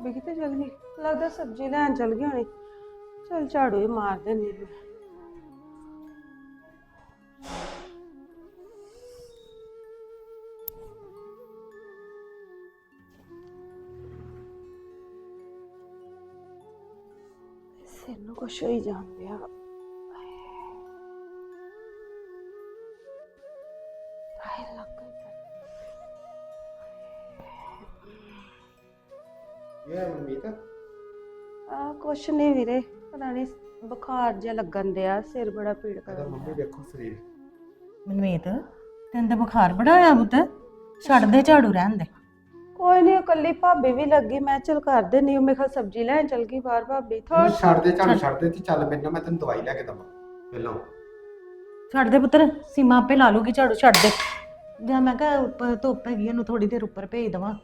ਭਾਬੀ ਕਿਤੇ ਚਲ ਗਈ? ਲੱਗਦਾ ਸਬਜ਼ੀ ਲੈਣ ਚਲ ਗਈ ਹੋਣੀ। ਚਲ ਝਾੜੂ ਹੀ ਮਾਰ ਦੇਣੀ ਸਿਰ ਨੂੰ ਕੁਛ ਹੋਈ ਜਾਂਦੇ। ਆ ਇਹ ਹੈ ਮਨਮੀਤ? ਆ ਕੁਛ ਨਹੀਂ ਵੀਰੇ ਪਤਾ ਨਹੀਂ ਬੁਖਾਰ ਜਿਹਾ ਲੱਗਣ ਦਿਆ ਸਿਰ ਬੜਾ ਪੀੜ ਇਹਦਾ ਕਰਦਾ ਮੰਮੀ ਵੇਖੋ ਸਰੀਰ। ਮਨਮੀਤ ਤੈਨੂੰ ਤਾਂ ਬੁਖਾਰ ਬੜਾ ਆਇਆ ਪੁੱਤ। ਛੱਡ ਦੇ ਝਾੜੂ ਰਹਿਣ ਦੇ। ਕੋਈ ਨਹੀਂ ਇਕੱਲੀ ਭਾਬੀ ਵੀ ਲੱਗੀ ਮੈਂ ਚਲ ਕਰ ਦੇਣੀ ਉਹ ਮੇਰੇ ਖਿਆਲ ਸਬਜ਼ੀ ਲੈਣ ਚਲ ਗਈ ਬਾਹਰ ਭਾਬੀ ਥੋੜਾ ਤੂੰ ਛੱਡ ਦੇ ਝਾੜੂ ਛੱਡ। ਦੇ ਤੇ ਚੱਲ ਮੇਰੇ ਨਾਲ ਮੈਂ ਤੈਨੂੰ ਦਵਾਈ ਲੈ ਕੇ ਦਵਾਂ ਪਹਿਲਾਂ। ਛੱਡ ਦੇ ਪੁੱਤਰ ਸੀਮਾ ਆਪੇ ਲਾ ਲੂਗੀ ਝਾੜੂ ਛੱਡ ਦੇ। ਜਾਂ ਮੈਂ ਕਿਹਾ ਉੱਪਰ ਧੁੱਪ ਹੈਗੀ ਇਹਨੂੰ ਥੋੜੀ ਦੇਰ ਉੱਪਰ ਭੇਜ ਦਵਾਂ।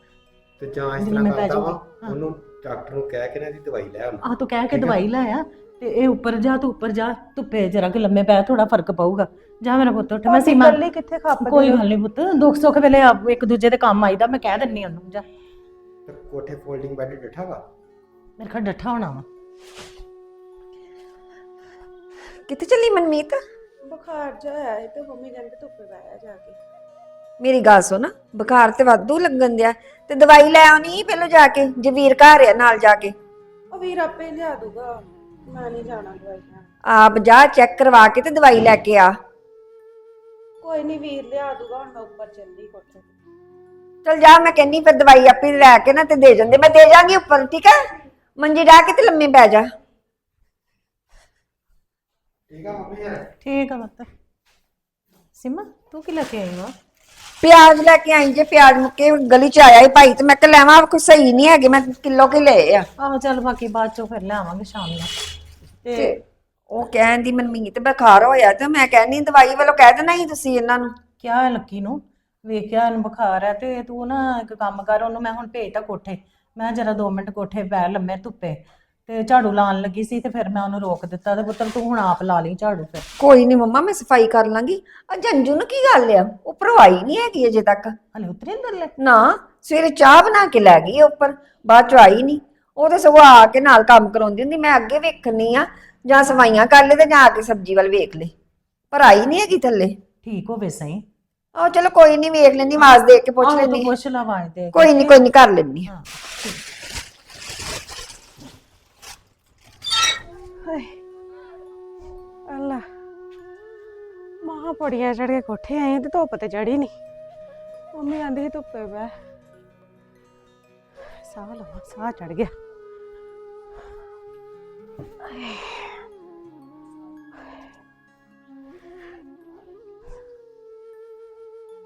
ਤੇ ਜਾਂ ਇਸ ਜਿਵੇਂ ਤਰ੍ਹਾਂ ਮੈਂ ਕਰਦਾ ਵਾ ਜਾਊਂਗੀ। ਹਾਂ। ਉਹਨੂੰ ਡਾਕਟਰ ਨੂੰ ਕਹਿ ਕੇ ਨਾ ਇਹਦੀ ਦਵਾਈ ਲੈ ਆਉਂ। ਆਹ ਤੂੰ ਕਹਿ ਕੇ ਠੀਕ ਆ। ਦਵਾਈ ਲਾਇਆ ਤੇ ਇਹ ਉੱਪਰ ਜਾ ਤੂੰ ਉੱਪਰ ਜਾ ਧੁੱਪੇ ਜਰਾ ਕਿ ਲੰਮੇ ਪੈ ਥੋੜਾ ਫ਼ਰਕ ਪਊਗਾ। ਜਾ ਮੇਰਾ ਪੁੱਤ ਉੱਠ ਮੈਂ ਸੀਮਾ ਇਕੱਲੀ ਕਿੱਥੇ ਖੱਪ ਕੋਈ ਗੱਲ ਨਹੀਂ ਪੁੱਤ ਦੁੱਖ ਸੁੱਖ ਵੇਲੇ ਆਪ ਇੱਕ ਦੂਜੇ ਦੇ ਕੰਮ ਆਈਦਾ ਮੈਂ ਕਹਿ ਦਿੰਨੀ ਉਹਨੂੰ ਜਾ। ਤੇ ਕੋਠੇ ਫੋਲਡਿੰਗ ਬੈੱਡ ਡਿੱਠਾ ਵਾ? ਮੇਰੇ ਖਾ ਡੱਠਾ ਹੋਣਾ ਵਾ। ਕਿੱਥੇ ਚੱਲੀ ਮਨਮੀਤ? ਬੁਖਾਰ ਜਿਹਾ ਆਇਆ ਤੇ ਮੰਮੀ ਕਹਿੰਦੇ ਧੁੱਪੇ ਬਹਿ ਜਾ ਕੇ। ਮੇਰੀ ਗੱਲ ਸੁਣ ਬੁਖਾਰ ਤੇ ਵਾਧੂ ਲੱਗਣ ਦਿਆ ਤੇ ਦਵਾਈ ਲੈ ਆਉਣੀ ਪਹਿਲਾਂ ਜਾ ਕੇ ਜੇ ਵੀਰ ਘਰ ਆ ਨਾਲ ਜਾ ਕੇ। ਉਹ ਵੀਰ ਆਪੇ ਲਿਆ ਦੂਗਾ ਮੈਂ ਨਹੀਂ ਜਾਣਾ ਦਵਾਈ ਲੈਣ। ਆਪ ਜਾ ਚੈੱਕ ਕਰਵਾ ਕੇ ਤੇ ਦਵਾਈ ਲੈ ਕੇ ਆ। ਕੋਈ ਨਹੀਂ ਵੀਰ ਲਿਆ ਦੂਗਾ ਹੁਣ ਮੈਂ ਉੱਪਰ ਚੱਲੀ ਕੋਠੇ ਤੇ। ਚਲ ਜਾ ਮੈਂ ਕਹਿੰਨੀ ਫਿਰ ਦਵਾਈ ਆਪੇ ਲੈ ਕੇ ਨਾ ਤੇ ਦੇ ਜਾਂਦੇ ਮੈਂ ਦੇ ਜਾਗੀ ਉੱਪਰ ਠੀਕ ਹੈ ਮੰਜੀ ਡਾ ਕੇ ਤੇ ਲੰਮੇ ਪੈ ਜਾ। ਠੀਕ ਆ ਮੰਮੀ ਯਾਰ ਠੀਕ ਆ ਪੁੱਤ। ਸੀਮਾ ਤੂੰ ਕੀ ਲੈ ਕੇ ਆਈ ਵਾ? ਪਿਆਜ਼ ਲੈ ਕੇ ਆਈ ਜੇ ਪਿਆਜ਼ ਮੁੱਕੇ ਗਲੀ ਚ ਆਇਆ ਸੀ ਭਾਈ ਤੇ ਮੈਂ ਕਿ ਲੈਵਾਂ ਕੋਈ ਸਹੀ ਨਹੀਂ ਹੈਗੇ ਮੈਂ ਕਿਲੋ ਕੇ ਲਏ ਆ। ਆਹੋ ਚੱਲ ਬਾਕੀ ਬਾਅਦ ਚੋਂ ਫਿਰ ਲੈ ਆਵਾਂਗੇ ਸ਼ਾਮ ਨੂੰ। ਤੇ ਤੇ ਉਹ ਕਹਿੰਦੀ ਮਨਮੀਤ ਬੁਖਾਰ ਹੋਇਆ ਤੇ ਮੈਂ ਕਹਿੰਨੀ ਦਵਾਈ ਵੱਲੋਂ ਕਹਿ ਦੇਣਾ ਸੀ ਤੁਸੀਂ ਇਹਨਾਂ ਨੂੰ। ਕਿਹਾ ਹੈ ਲੱਕੀ ਨੂੰ? ਵੇਖਿਆ ਇਹਨੂੰ ਬੁਖਾਰ ਹੈ ਤੇ ਤੂੰ ਨਾ ਇੱਕ ਕੰਮ ਕਰ ਉਹਨੂੰ ਮੈਂ ਹੁਣ ਭੇਜਤਾ ਕੋਠੇ। ਮੈਂ ਜਰਾ 2 ਮਿੰਟ ਕੋਠੇ ਬੈ ਲੰਮੇ ਧੁੱਪੇ। ਤੇ ਝਾੜੂ ਲਾਉਣ ਲੱਗੀ ਸੀ ਤੇ ਫਿਰ ਮੈਂ ਉਹਨੂੰ ਰੋਕ ਦਿੱਤਾ ਤੇ ਪੁੱਤਰ ਤੂੰ ਹੁਣ ਆਪ ਲਾ ਲਈ ਝਾੜੂ ਫਿਰ। ਕੋਈ ਨਹੀਂ ਮੰਮਾ ਮੈਂ ਸਫ਼ਾਈ ਕਰ ਲਾਂਗੀ। ਆ ਜੰਜੂ ਨੂੰ ਕੀ ਗੱਲ ਆ? ਉੱਪਰੋਂ ਆਈ ਨਹੀਂ ਹੈਗੀ ਅਜੇ ਤੱਕ। ਹਲੇ ਉਤਰੇ ਅੰਦਰ ਲੈ? ਨਾ ਸਵੇਰੇ ਚਾਹ ਬਣਾ ਕੇ ਲੈ ਗਈ ਆ ਉੱਪਰ ਬਾਅਦ ਚ ਆਈ ਨਹੀਂ ਉਹ ਤੇ ਸਗੋਂ ਆ ਕੇ ਨਾਲ ਕੰਮ ਕਰਾਉਂਦੀ ਹੁੰਦੀ ਮੈਂ ਅੱਗੇ ਵੇਖਣੀ ਆ ਜਾਂ ਸਫਾਈਆਂ ਕਰ ਲੈ ਤੇ ਜਾਂ ਆ ਕੇ ਸਬਜ਼ੀ ਵੱਲ ਵੇਖ ਲੈ। ਪਰ ਆਈ ਨਹੀਂ ਹੈਗੀ ਥੱਲੇ। ਠੀਕ ਹੋਵੇ ਸਹੀ। ਆਹ ਚਲੋ ਕੋਈ ਨਹੀਂ ਵੇਖ ਲੈਂਦੀ ਆਵਾਜ਼ ਦੇ ਕੇ ਪੁੱਛ ਆਹੋ, ਤੂੰ ਲੈਂਦੀ ਪੁੱਛ ਲਾ ਆਵਾਜ਼ ਦੇ ਕੇ। ਕੋਈ ਨਹੀਂ ਕੋਈ ਨਹੀਂ ਕਰ ਲੈਂਦੀ ਹਾਂ ਮਹਾ ਪੜੀਆਂ ਚੜ ਕੇ ਕੋਠੇ ਆਏ ਤੇ ਧੁੱਪ ਤੇ ਚੜੀ ਨਹੀਂ ਮੰਮੀ ਆਂਦੀ ਸੀ ਧੁੱਪੇ ਬਹਿ। ਸਾਹ ਲਵਾ, ਸਾਹ ਚੜ ਗਿਆ।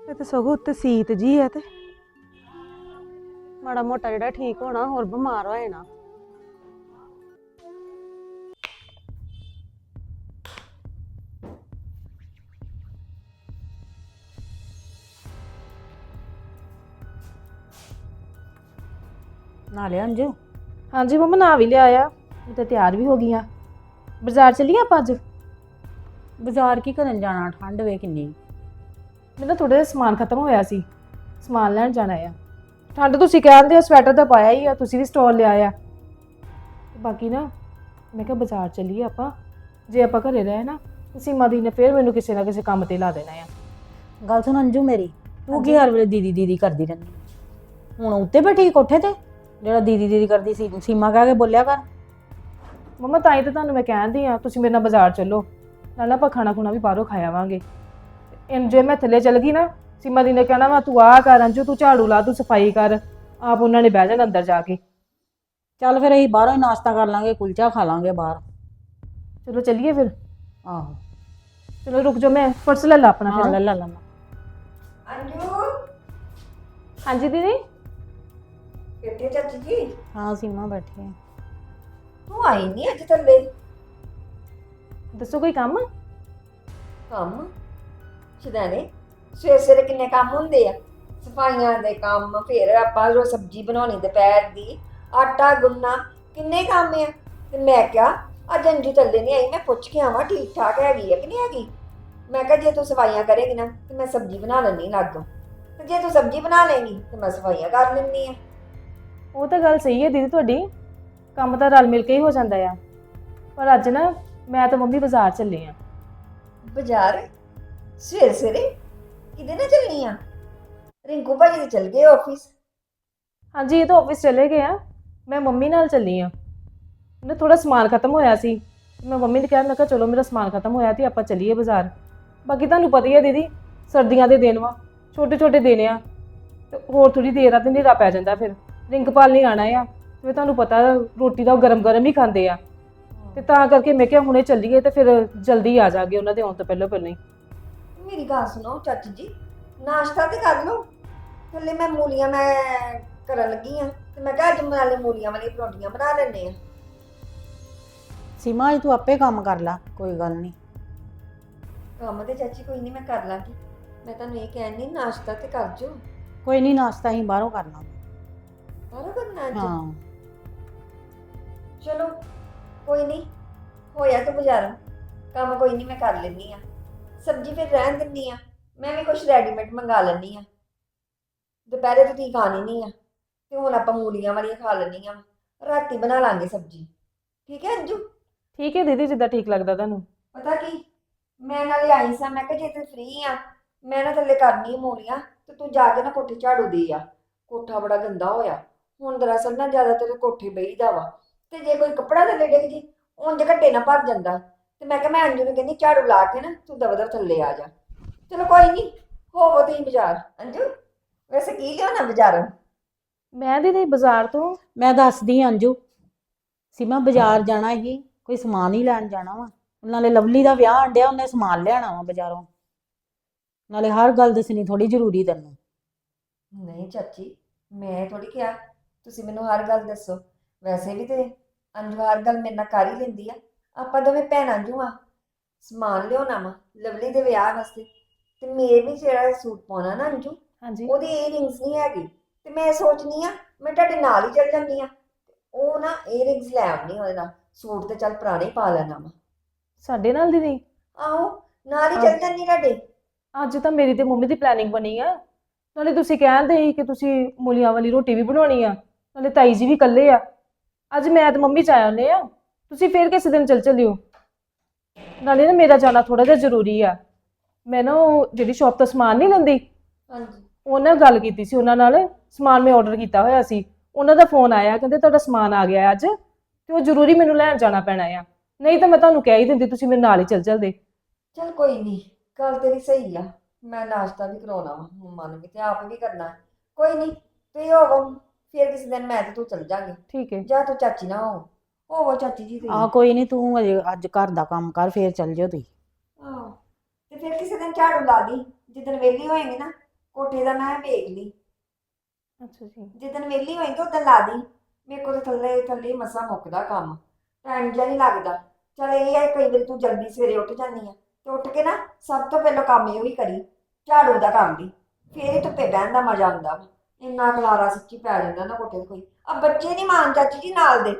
ਇਹ ਤੇ ਸਗੋਂ ਉੱਤੇ ਸੀਤ ਜੀ ਹੈ ਤੇ। ਮਾੜਾ ਮੋਟਾ ਜਿਹੜਾ ਠੀਕ ਹੋਣਾ, ਹੋਰ ਬਿਮਾਰ ਹੋ ਜਾਣਾ ਨਾਲੇ ਅੰਜੂ? ਹਾਂਜੀ ਮੰਮਾ ਨਾ ਵੀ ਲਿਆਇਆ ਮੈਂ ਤਾਂ ਤਿਆਰ ਵੀ ਹੋ ਗਈਆਂ। ਬਾਜ਼ਾਰ ਚੱਲੀਏ ਆਪਾਂ ਅੱਜ? ਬਾਜ਼ਾਰ ਕੀ ਕਰਨ ਜਾਣਾ? ਠੰਡ ਵੇ ਕਿੰਨੀ। ਮੇਰਾ ਥੋੜਾ ਜਿਹਾ ਸਮਾਨ ਖਤਮ ਹੋਇਆ ਸੀ। ਸਮਾਨ ਲੈਣ ਜਾਣਾ ਆ। ਠੰਡ ਤੁਸੀਂ ਕਹਿੰਦੇ ਹੋ ਸਵੈਟਰ ਤਾਂ ਪਾਇਆ ਹੀ ਆ ਤੁਸੀਂ ਵੀ ਸਟੋਲ ਲਿਆ ਆ। ਬਾਕੀ ਨਾ ਮੈਂ ਕਿਹਾ ਬਾਜ਼ਾਰ ਚੱਲੀਏ ਆਪਾਂ। ਜੇ ਆਪਾਂ ਘਰੇ ਰਹੇ ਨਾ ਸੀਮਾ ਦੀ ਨੇ ਫੇਰ ਮੈਨੂੰ ਕਿਸੇ ਨਾ ਕਿਸੇ ਕੰਮ ਤੇ ਲਾ ਦੇਣਾ ਆ। ਗੱਲ ਸੁਣ ਅੰਜੂ ਮੇਰੀ। ਤੂੰ ਕੀ ਹਰ ਵੇਲੇ ਦੀਦੀ ਦੀਦੀ ਕਰਦੀ ਰਹਿੰਦੀ ਹੁਣ ਉੱਤੇ ਬੈਠੀ ਕੋਠੇ ਤੇ? ਜਿਹੜਾ ਦੀਦੀ ਦੀਦੀ ਕਰਦੀ ਸੀ ਸੀਮਾ ਕਹਿ ਕੇ ਬੋਲਿਆ ਕਰ। ਮੰਮਾ ਤਾਂ ਹੀ ਤਾਂ ਤੁਹਾਨੂੰ ਮੈਂ ਕਹਿੰਦੀ ਆ ਤੁਸੀਂ ਮੇਰੇ ਨਾਲ ਬਾਜ਼ਾਰ ਚੱਲੋ। ਨਾਲ ਆਪਾਂ ਖਾਣਾ ਖੁਣਾ ਵੀ ਬਾਹਰੋਂ ਖਾ ਆਵਾਂਗੇ ਇਨ ਜੇ ਮੈਂ ਥੱਲੇ ਚੱਲ ਗਈ ਨਾ ਸੀਮਾ ਦੀ ਨੇ ਕਹਿਣਾ ਵਾ ਤੂੰ ਆ ਕਰ ਅੰਜੂ ਤੂੰ ਝਾੜੂ ਲਾ ਤੂੰ ਸਫ਼ਾਈ ਕਰ ਆਪ ਉਹਨਾਂ ਨੇ ਬਹਿ ਜਾਣਾ ਅੰਦਰ ਜਾ ਕੇ। ਚੱਲ ਫਿਰ ਅਸੀਂ ਬਾਹਰੋਂ ਹੀ ਨਾਸ਼ਤਾ ਕਰ ਲਾਂਗੇ ਕੁਲਚਾ ਖਾ ਲਾਂਗੇ ਬਾਹਰ। ਚਲੋ ਚੱਲੀਏ ਫਿਰ। ਆਹੋ। ਚਲੋ ਰੁਕ ਜਾਓ ਮੈਂ ਪਰਸ ਲੈ ਲਾ ਆਪਣਾ ਹਾਂ ਫਿਰ ਲੈ ਲਾ ਲਾ। ਅੰਜੂ? ਹਾਂਜੀ ਦੀਦੀ? ਕਿੱਥੇ ਚਾਚੀ ਜੀ? ਹਾਂ ਸੀਮਾ ਬੈਠੀ ਹੈ ਤੂੰ ਆਈ ਨਹੀਂ ਅੱਜ ਥੱਲੇ। ਦੱਸੋ ਕੋਈ ਕੰਮ? ਕੰਮ? ਸ਼ਦਾਨੇ ਸਵੇਰੇ ਸਵੇਰੇ ਕਿੰਨੇ ਕੰਮ ਹੁੰਦੇ ਆ? ਸਫਾਈਆਂ ਦੇ ਕੰਮ ਫਿਰ ਆਪਾਂ ਜੋ ਸਬਜ਼ੀ ਬਣਾਉਣੀ ਦੁਪਹਿਰ ਦੀ। ਆਟਾ ਗੁੰਨਾ ਕਿੰਨੇ ਕੰਮ ਆ? ਤੇ ਮੈਂ ਕਿਹਾ ਅੱਜ ਅੰਜੂ ਥੱਲੇ ਨਹੀਂ ਆਈ ਮੈਂ ਪੁੱਛ ਕੇ ਆਵਾਂ ਠੀਕ ਠਾਕ ਹੈਗੀ ਆ ਕਿ ਨਹੀਂ ਹੈਗੀ? ਮੈਂ ਕਿਹਾ ਜੇ ਤੂੰ ਸਫਾਈਆਂ ਕਰੇਗੀ ਨਾ ਤੇ ਮੈਂ ਸਬਜ਼ੀ ਬਣਾ ਲੈਣੀ ਲਾਗੋਂ। ਤੇ ਜੇ ਤੂੰ ਸਬਜ਼ੀ ਬਣਾ ਲੇਂਗੀ ਤੇ ਮੈਂ ਸਫਾਈਆਂ ਕਰ ਲੈਣੀ ਆ ਉਹ ਤਾਂ ਗੱਲ ਸਹੀ ਹੈ ਦੀਦੀ ਤੁਹਾਡੀ। ਕੰਮ ਤਾਂ ਰਲ ਮਿਲ ਕੇ ਹੀ ਹੋ ਜਾਂਦਾ ਆ। ਪਰ ਅੱਜ ਨਾ ਮੈਂ ਤਾਂ ਮੰਮੀ ਬਾਜ਼ਾਰ ਚੱਲੇ ਆ। ਬਾਜ਼ਾਰ? ਸਵੇਰੇ ਸਵੇਰੇ? ਕਿਹਦੇ ਨਾਲ ਚੱਲਨੀ ਆ? ਰਿੰਕੂ ਭਾਜੀ ਤੇ ਚਲ ਗਏ ਆਫਿਸ ਹਾਂਜੀ ਇਹ ਤਾਂ ਆਫਿਸ ਚਲੇ ਗਏ ਆ। ਮੈਂ ਮੰਮੀ ਨਾਲ ਚੱਲੀ ਆ। ਨਾ ਥੋੜਾ ਸਮਾਨ ਖਤਮ ਹੋਇਆ ਸੀ। ਮੈਂ ਮੰਮੀ ਨੇ ਕਿਹਾ ਮੈਂ ਕਿਹਾ ਚਲੋ ਮੇਰਾ ਸਮਾਨ ਖਤਮ ਹੋਇਆ ਤੇ ਆਪਾਂ ਚੱਲੀਏ ਬਾਜ਼ਾਰ। ਬਾਕੀ ਤੁਹਾਨੂੰ ਪਤਾ ਹੀ ਹੈ ਦੀਦੀ ਸਰਦੀਆਂ ਦੇ ਦਿਨ ਵਾ ਛੋਟੇ ਛੋਟੇ ਦਿਨ ਆ। ਤੇ ਹੋਰ ਥੋੜੀ ਦੇਰ ਆ ਤੇ ਹਨੇਰਾ ਪੈ ਜਾਂਦਾ ਫਿਰ। ਰਿੰਕਪਾਲ ਨਹੀਂ ਆਣਾ ਆ ਤੇ ਤੁਹਾਨੂੰ ਪਤਾ ਰੋਟੀ ਤਾਂ ਉਹ ਗਰਮ ਗਰਮ ਹੀ ਖਾਂਦੇ ਆ। ਤੇ ਤਾਂ ਕਰਕੇ ਮੈਂ ਕਿਹਾ ਹੁਣੇ ਚੱਲੀਏ ਤੇ ਫਿਰ ਜਲਦੀ ਆ ਜਾਗੇ ਉਹਨਾਂ ਦੇ ਆਉਣ ਤੋਂ ਪਹਿਲਾਂ ਪਹਿਲਾਂ ਹੀ। ਮੇਰੀ ਗੱਲ ਸੁਣੋ ਚਾਚੀ ਜੀ ਨਾਸ਼ਤਾ ਤੇ ਕਰ ਲਓ। ਥੱਲੇ ਮੈਂ ਮੂਲੀਆਂ ਮੈਂ ਕਰਨ ਲੱਗੀ ਆ ਤੇ ਮੈਂ ਕਿਹਾ ਅੱਜ ਨਾਲੇ ਮੂਲੀਆਂ ਵਾਲੀ ਪਰੌਂਠੀਆਂ ਬਣਾ ਲੈਣੇ ਆ। ਸੀਮਾ ਅੱਜ ਤੂੰ ਆਪੇ ਕੰਮ ਕਰ ਲੈ ਕੋਈ ਗੱਲ ਨਹੀਂ। ਕੰਮ ਤੇ ਚਾਚੀ ਕੋਈ ਨਹੀਂ ਮੈਂ ਕਰ ਲਾਂਗੀ। ਮੈਂ ਤੁਹਾਨੂੰ ਇਹ ਕਹਿਣੀ ਨਾਸ਼ਤਾ ਤੇ ਕਰ ਜੋ ਕੋਈ ਨਹੀਂ ਨਾਸ਼ਤਾ ਹੀ ਬਾਹਰੋਂ ਕਰਨਾ ਬਾਹਰੋਂ ਅੱਜ ਹਾਂ। ਚਲੋ ਕੋਈ ਨਹੀਂ ਹੋਇਆ ਤੇ ਬਾਜ਼ਾਰ ਕੰਮ ਕੋਈ ਨਹੀਂ ਮੈਂ ਕਰ ਲੈਣੀ ਆ ਸਬਜ਼ੀ ਫਿਰ ਰਹਿਣ ਦਿੰਨੀ ਆ ਮੈਂ ਵੀ ਕੁਝ ਰੈਡੀਮੇਡ ਮੰਗਾ ਲੈਣੀ ਆ ਦੁਪਹਿਰੇ ਤਾਂ ਤੀ ਖਾਣੀ ਨਹੀਂ ਆ। ਤੇ ਹੁਣ ਆਪਾਂ ਮੂਲੀਆਂ ਵਾਲੀਆਂ ਖਾ ਲੈਣੀਆਂ ਰਾਤੀ ਬਣਾ ਲਾਂਗੇ ਸਬਜ਼ੀ। ਠੀਕ ਹੈ ਅੰਜੂ? ਠੀਕ ਹੈ ਦੀਦੀ ਜਿੱਦਾਂ ਠੀਕ ਲੱਗਦਾ ਤੁਹਾਨੂੰ। ਪਤਾ ਕੀ? ਮੈਂ ਨਾਲੇ ਆਈ ਸਾਂ ਮੈਂ ਕਿਹਾ ਜੇ ਤੂੰ ਫ੍ਰੀ ਆ ਮੈਂ ਨਾ ਥੱਲੇ ਕਰਨੀ ਆ ਮੂਲੀਆਂ ਤੇ ਤੂੰ ਜਾ ਕੇ ਨਾ ਕੋਠੇ ਝਾੜੂ ਦੇ ਆ। ਕੋਠਾ ਬੜਾ ਗੰਦਾ ਹੋਇਆ। ਹੁਣ ਦਰਅਸਲ ਨਾ ਜ਼ਿਆਦਾਤਰ ਕੋਠੇ ਬਈਦਾ ਵਾ ਤੇ ਜੇ ਕੋਈ ਕੱਪੜਾ ਥੱਲੇ ਡਿੱਗ ਜੀ ਉਂਝ ਘੱਟੇ ਨਾ ਭਰ ਜਾਂਦਾ। ਤੇ ਮੈਂ ਕਿਹਾ ਮੈਂ ਅੰਜੂ ਨੂੰ ਕਹਿੰਦੀ ਝਾੜੂ ਲਾ ਕੇ ਨਾ ਤੂੰ ਦਬਦਬ ਥੱਲੇ ਆ ਜਾ। ਚਲੋ ਕੋਈ ਨਹੀਂ ਹੋਵੋ ਤੁਸੀਂ ਬਾਜ਼ਾਰ। ਅੰਜੂ ਵੈਸੇ ਕੀ ਲਿਆਉਣਾ ਬਾਜ਼ਾਰੋਂ? ਮੈਂ ਦੀਦੀ ਬਾਜ਼ਾਰ ਤੋਂ। ਮੈਂ ਦੱਸਦੀ ਆਂ ਅੰਜੂ ਸੀਮਾ ਬਾਜ਼ਾਰ ਜਾਣਾ ਹੀ ਕੋਈ ਸਮਾਨ ਹੀ ਲੈਣ ਜਾਣਾ ਵਾ। ਨਾਲੇ ਲਵਲੀ ਦਾ ਵਿਆਹ ਆਂਡਿਆ ਉਹਨੇ ਸਮਾਨ ਲਿਆਣਾ ਵਾ ਬਾਜ਼ਾਰੋਂ। ਨਾਲੇ ਹਰ ਗੱਲ ਦੱਸਣੀ ਥੋੜੀ ਜ਼ਰੂਰੀ ਤੈਨੂੰ। ਨਹੀਂ ਚਾਚੀ ਮੈਂ ਥੋੜੀ ਕਿਹਾ ਤੁਸੀਂ ਮੈਨੂੰ ਹਰ ਗੱਲ ਦੱਸੋ। ਵੈਸੇ ਵੀ ਤੇ ਅੰਜੂ ਹਰ ਗੱਲ ਮੇਰੇ ਨਾਲ ਕਰ ਹੀ ਲੈਂਦੀ ਆ। ਆਪਾਂ ਦੋਵੇਂ ਭੈਣਾਂ ਜੂ ਆ ਸਮਾਨ ਲਿਆਉਣਾ ਵਾ ਲਵਲੀ ਦੇ ਵਿਆਹ ਵਾਸਤੇ। ਤੇ ਮੇਰੇ ਵੀ ਜਿਹੜਾ ਸੂਟ ਪਾਉਣਾ ਨਾ ਅੰਜੂ ਹਾਂਜੀ। ਉਹਦੀ ਏਅਰਿੰਗਸ ਨਹੀਂ ਹੈਗੀ। ਤੇ ਮੈਂ ਸੋਚਨੀ ਆ ਮੈਂ ਤੁਹਾਡੇ ਨਾਲ ਹੀ ਚੱਲ ਜਾਂਦੀ ਆ। ਉਹ ਨਾ ਏਅਰਿੰਗਸ ਲੈ ਆਉਣੀ ਉਹਦੇ ਨਾਲ। ਸੂਟ ਤੇ ਚੱਲ ਪੁਰਾਣੇ ਹੀ ਪਾ ਲੈਣਾ ਵਾ। ਸਾਡੇ ਨਾਲ ਦੀਦੀ ਆਹੋ ਨਾਲ ਹੀ ਚੱਲ ਜਾਂਦੀ ਤੁਹਾਡੇ। ਅੱਜ ਤਾਂ ਮੇਰੀ ਤੇ ਮੰਮੀ ਦੀ ਪਲੈਨਿੰਗ ਬਣੀ ਆ। ਨਾਲੇ ਤੁਸੀਂ ਕਹਿੰਦੇ ਸੀ ਕਿ ਤੁਸੀਂ ਮੂਲੀਆਂ ਵਾਲੀ ਰੋਟੀ ਵੀ ਬਣਾਉਣੀ ਆ। ਨਾਲੇ ਤਾਈ ਜੀ ਵੀ ਇਕੱਲੇ ਆ। ਅੱਜ ਮੈਂ ਤੇ ਮੰਮੀ ਚ ਆਏ ਆ। ਤੁਸੀਂ ਫੇਰ ਕਿਸੇ ਦਿਨ ਚੱਲ ਚੱਲਿਓ। ਨਾਲੇ ਨਾ ਮੇਰਾ ਜਾਣਾ ਥੋੜਾ ਜਿਹਾ ਜ਼ਰੂਰੀ ਆ। ਮੈਂ ਨਾ ਉਹ ਜਿਹੜੀ ਸ਼ਾਪ ਤੋਂ ਸਮਾਨ ਨਹੀਂ ਲੈਂਦੀ ਹਾਂਜੀ। ਉਹਨਾਂ ਨਾਲ ਗੱਲ ਕੀਤੀ ਸੀ ਉਹਨਾਂ ਨਾਲ। ਸਮਾਨ ਮੈਂ ਆਰਡਰ ਕੀਤਾ ਹੋਇਆ ਸੀ। ਉਹਨਾਂ ਦਾ ਫੋਨ ਆਇਆ ਕਹਿੰਦੇ ਤੁਹਾਡਾ ਸਮਾਨ ਆ ਗਿਆ ਅੱਜ ਤੇ ਉਹ ਜ਼ਰੂਰੀ ਮੈਨੂੰ ਲੈਣ ਜਾਣਾ ਪੈਣਾ ਆ। ਨਹੀਂ ਤਾਂ ਮੈਂ ਤੁਹਾਨੂੰ ਕਹਿ ਹੀ ਦਿੰਦੀ ਤੁਸੀਂ ਮੇਰੇ ਨਾਲ ਹੀ ਚੱਲ ਚੱਲਦੇ। ਚਲ ਕੋਈ ਨਹੀਂ ਗੱਲ ਤੇਰੀ ਸਹੀ ਆ। ਮੈਂ ਨਾਸ਼ਤਾ ਵੀ ਕਰਾਉਣਾ ਵਾ ਮੰਮਾ ਨੂੰ ਵੀ ਤੇ ਆਪ ਵੀ ਕਰਨਾ। ਕੋਈ ਨਹੀਂ ਤੇ ਹੋਵੋ ਫਿਰ ਕਿਸੇ ਦਿਨ ਮੈਂ ਤੇ ਤੂੰ ਚੱਲ ਜਾਾਂਗੇ। ਠੀਕ ਹੈ। ਜਾਂ ਤੂੰ ਚਾਚੀ ਨਾ ਹੋ। ਹੋਵੋ ਚਾਚੀ ਜੀ ਤੇ ਆ ਕੋਈ ਨਹੀਂ ਤੂੰ ਅਜੇ ਅੱਜ ਘਰ ਦਾ ਕੰਮ ਕਰ ਫੇਰ ਚੱਲ ਜਿਓ ਤੁਸੀਂ। ਆਹੋ। ਤੇ ਫਿਰ ਕਿਸੇ ਦਿਨ ਝਾੜੂ ਲਾ ਦੀ। ਜਿੱਦਣ ਵਿਹਲੀ ਹੋਏਗੀ ਨਾ ਕੋਠੇ ਦਾ ਮੈਂ ਵੇਖ ਲਈ। ਅੱਛਾ ਜੀ। ਜਿੱਦਣ ਵਿਹਲੀ ਹੋਏਗੀ ਉਦੋਂ ਲਾ ਦੀ। ਮੇਰੇ ਕੋਲ ਤਾਂ ਥੱਲੇ ਥੱਲੇ ਮਸਾ ਮੁੱਕਦਾ ਕੰਮ। ਟਾਈਮ ਜਿਹਾ ਨਹੀਂ ਲੱਗਦਾ। ਚਲ ਇਹ ਹੈ ਕਈ ਵਾਰੀ ਤੂੰ ਜਲਦੀ ਸਵੇਰੇ ਉੱਠ ਜਾਂਦੀ ਆ। ਤੇ ਉੱਠ ਕੇ ਨਾ ਸਭ ਤੋਂ ਪਹਿਲਾਂ ਕੰਮ ਇਹ ਹੀ ਕਰੀ। ਝਾੜੂ ਦਾ ਕੰਮ ਦੀ ਫੇਰ ਹੀ ਧੁੱਪੇ ਬਹਿਣ ਦਾ ਮਜ਼ਾ ਆਉਂਦਾ ਵਾ। ਇੰਨਾ ਖਲਾਰਾ ਸੱਚੀ ਪੈ ਜਾਂਦਾ ਨਾ ਤੇ ਕੋਈ। ਆ ਬੱਚੇ ਨਹੀਂ ਮਾਨ ਚਾਚੀ ਜੀ ਨਾਲ ਦੇ।